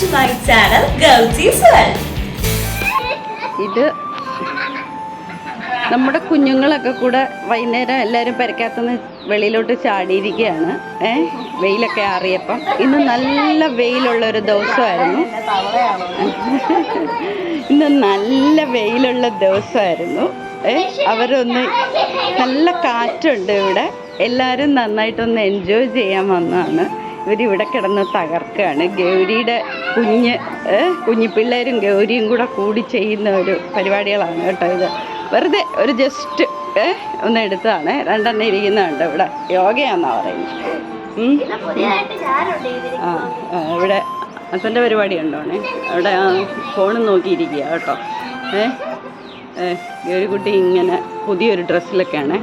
To my channel Girlsy's World. ഇത് നമ്മുടെ കുഞ്ഞുങ്ങളൊക്കെ കൂടെ വൈകുന്നേരം എല്ലാവരും പെരക്കകത്തുനിന്ന് വെളിയിലോട്ട് ചാടിയിരിക്കുകയാണ്. ഏ വെയിലൊക്കെ അറിയപ്പം ഇന്ന് നല്ല വെയിലുള്ള ഒരു ദിവസമായിരുന്നു. ഇന്ന് നല്ല വെയിലുള്ള ദിവസമായിരുന്നു. ഏ അവരൊന്ന് നല്ല കാറ്റുണ്ട് ഇവിടെ. എല്ലാവരും നന്നായിട്ടൊന്ന് എൻജോയ് ചെയ്യാൻ വന്നതാണ്. ഇവരിവിടെ കിടന്ന് തകർക്കുകയാണ്. ഗൗരിയുടെ കുഞ്ഞ് കുഞ്ഞിപ്പിള്ളേരും ഗൗരിയും കൂടെ കൂടി ചെയ്യുന്ന ഒരു പരിപാടികളാണ് കേട്ടോ ഇത്. വെറുതെ ഒരു ജസ്റ്റ് ഏ ഒന്ന് എടുത്തതാണ്. രണ്ടെണ്ണം ഇരിക്കുന്നുണ്ട് ഇവിടെ. യോഗയാന്നാ പറയുന്നത്. ആ ഇവിടെ അച്ഛന്റെ പരിപാടി ഉണ്ടോണേ അവിടെ ഫോണും ഫോൺ നോക്കിയിരിക്കുക കേട്ടോ. ഏ ഗൗരിക്കുട്ടി ഇങ്ങനെ പുതിയൊരു ഡ്രസ്സിലൊക്കെയാണ്.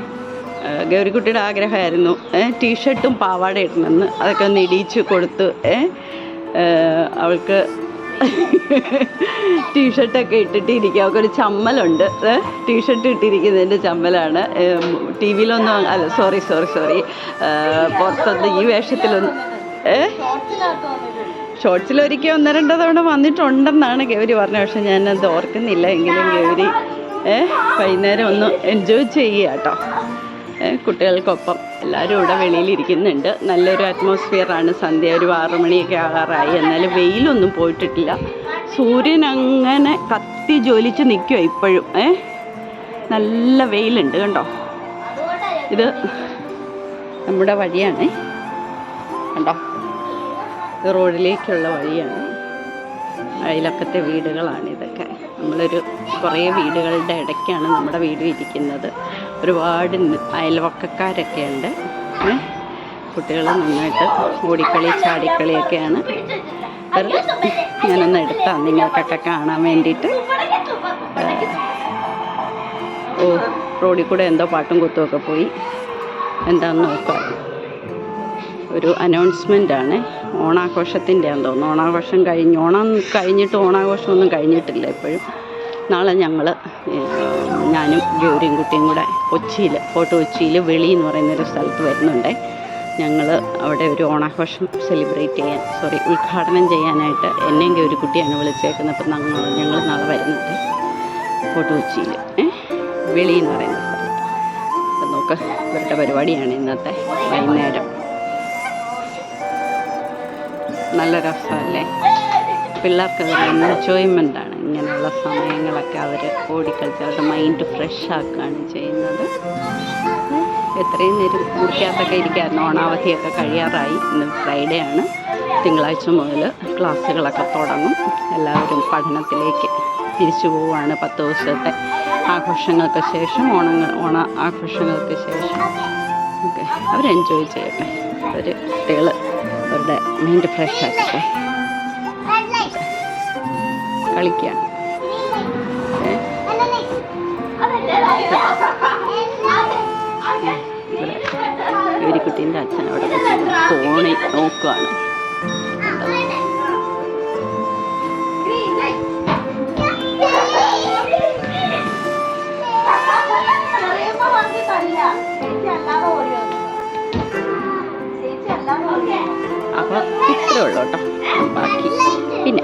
ഗൗരിക്കുട്ടിയുടെ ആഗ്രഹമായിരുന്നു. ഏ ടീഷർട്ടും പാവാട ഇടണമെന്ന്. അതൊക്കെ ഒന്ന് ഇടിയിച്ച് കൊടുത്ത് അവൾക്ക് ടീഷർട്ടൊക്കെ ഇട്ടിട്ട് ഇരിക്കുക അവൾക്കൊരു ചമ്മലുണ്ട്. ടീഷർട്ട് ഇട്ടിരിക്കുന്നതിന്റെ ചമ്മലാണ്. ടി വിയിലൊന്നും അല്ല സോറി സോറി സോറി പുറത്തൊന്ന് ഈ വേഷത്തിലൊന്നും ഏ? ഷോർട്സിൽ ഒരിക്കൽ ഒന്ന് രണ്ടോ തവണ വന്നിട്ടുണ്ടെന്നാണ് ഗൗരി പറഞ്ഞത്. പക്ഷെ ഞാനത് ഓർക്കുന്നില്ല. എങ്കിലും ഗൗരി ഏ വൈകുന്നേരം ഒന്ന് എൻജോയ് ചെയ്യുക കേട്ടോ. കുട്ടികൾക്കൊപ്പം എല്ലാവരും ഇവിടെ വെളിയിലിരിക്കുന്നുണ്ട്. നല്ലൊരു അറ്റ്മോസ്ഫിയറാണ് സന്ധ്യ ഒരു ആറ് മണിയൊക്കെ ആകാറായി. എന്നാലും വെയിലൊന്നും പോയിട്ടിട്ടില്ല. സൂര്യൻ അങ്ങനെ കത്തി ജ്വലിച്ച് നിൽക്കുക ഇപ്പോഴും. ഏ നല്ല വെയിലുണ്ട് കണ്ടോ? ഇത് നമ്മുടെ വഴിയാണ്. കണ്ടോ? റോഡിലേക്കുള്ള വഴിയാണ്. അയലക്കത്തെ വീടുകളാണ് ഇതൊക്കെ. നമ്മളൊരു കുറേ വീടുകളുടെ ഇടയ്ക്കാണ് നമ്മുടെ വീട് ഇരിക്കുന്നത്. ഒരുപാട് അയൽവക്കക്കാരൊക്കെ ഉണ്ട്? കുട്ടികൾ നന്നായിട്ട് ഓടിക്കളി ചാടിക്കളിയൊക്കെയാണ്. ഞാനൊന്ന് എടുത്താൽ നിങ്ങൾക്കൊക്കെ കാണാൻ വേണ്ടിയിട്ട്. ഓ റോഡിൽ കൂടെ എന്തോ പാട്ടും കുത്തുമൊക്കെ പോയി. എന്താന്ന് നോക്കാം. ഒരു അനൗൺസ്മെന്റ് ആണ് ഓണാഘോഷത്തിന്റെ ആണെന്ന് തോന്നുന്നു. ഓണാഘോഷം കഴിഞ്ഞ് ഓണം കഴിഞ്ഞിട്ട് ഓണാഘോഷമൊന്നും കഴിഞ്ഞിട്ടില്ല ഇപ്പോഴും. നാളെ ഞങ്ങൾ ഞാനും ഗൗരിയും കുട്ടിയും കൂടെ കൊച്ചിയിൽ ഫോർട്ട് കൊച്ചിയിൽ വെളി എന്ന് പറയുന്നൊരു സ്ഥലത്ത് വരുന്നുണ്ട്. ഞങ്ങൾ അവിടെ ഒരു ഓണാഘോഷം സെലിബ്രേറ്റ് ചെയ്യാൻ സോറി ഉദ്ഘാടനം ചെയ്യാനായിട്ട് എന്നെയും ഗൗരി കുട്ടിയാണ് വിളിച്ചേക്കുന്നത്. അപ്പം ഞങ്ങൾ ഞങ്ങൾ നാളെ വരുന്നുണ്ട് ഫോർട്ട് കൊച്ചിയിൽ വെളി എന്ന് പറയുന്ന സ്ഥലത്ത്. അപ്പം നോക്ക് ഇവരുടെ പരിപാടിയാണ് ഇന്നത്തെ വൈകുന്നേരം. നല്ല രസമല്ലേ? പിള്ളേർക്ക് അതൊരു എൻജോയ്മെന്റ് ആണ്. ഇങ്ങനെയുള്ള സമയങ്ങളൊക്കെ അവർ ഓടിക്കളിച്ച് അവരുടെ മൈൻഡ് ഫ്രഷ് ആക്കുകയാണ് ചെയ്യുന്നത്. എത്രയും നേരം മുറിക്കകത്തൊക്കെ ഇരിക്കായിരുന്നു. ഓണാവധിയൊക്കെ കഴിയാറായി. ഇന്ന് ഫ്രൈഡേ ആണ്. തിങ്കളാഴ്ച മുതൽ ക്ലാസ്സുകളൊക്കെ തുടങ്ങും. എല്ലാവരും പഠനത്തിലേക്ക് തിരിച്ചു പോവുകയാണ് പത്ത് ദിവസത്തെ ആഘോഷങ്ങൾക്ക് ശേഷം ഓണങ്ങൾ ഓണ ആഘോഷങ്ങൾക്ക് ശേഷം. ഓക്കെ അവർ എൻജോയ് ചെയ്യട്ടെ. അവർ കുട്ടികൾ അവരുടെ മൈൻഡ് ഫ്രഷ് ആക്കട്ടെ. കളിക്കുകയാണ് ഗൗരിക്കുട്ടീന്റെ അച്ഛൻ അവിടെ ഫോണിൽ നോക്കുകയാണ് അപ്പോൾ ഇത്രേ ഉള്ളൂ കേട്ടോ. ബാക്കി പിന്നെ.